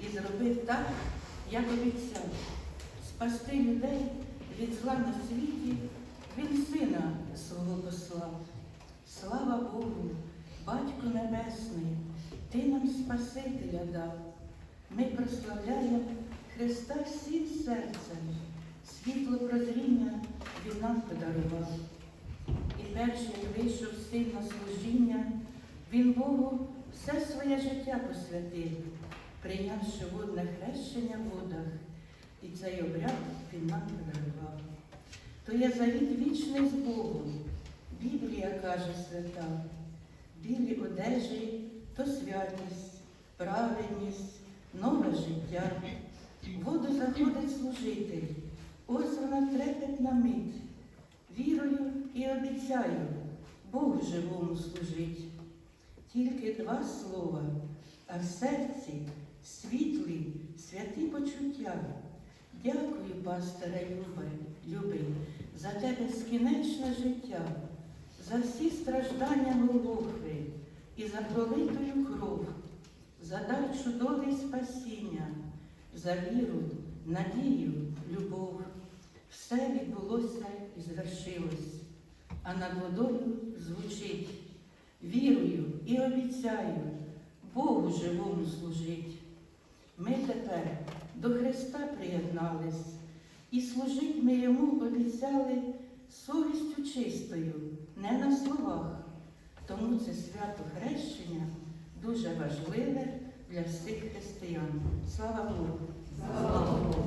і зробив так, як обіцяв. Спасти людей від зла на світі він сина свого послав. Слава Богу, Батько Небесний, Ти нам Спасителя дав. Ми прославляємо Христа всім серцем, світло прозріння Він нам подарував. І перш як вийшов син на служіння, він Богу все своє життя посвятив, прийнявши водне хрещення в водах, і цей обряд він нам подарував. То є завіт вічний з Богом. Біблія каже свята, білі одежі то святість, праведність, нове життя. Воду заходить служитель, ось вона трепетна мить. Вірую і обіцяю, Богу живому служить. Тільки два слова, а в серці світлі, святі почуття. Дякую, пастире Любе, любий, за те безкінечне життя, за всі страждання Голгофи і за пролитою кров, за дар чудовий спасіння, за віру, надію, любов. Все відбулося і звершилось, а над водою звучить. Обіцяю, Богу живому служить. Ми тепер до Христа приєднались, і служить ми йому обіцяли совістю чистою, не на словах. Тому це свято хрещення дуже важливе для всіх християн. Слава Богу! Слава Богу.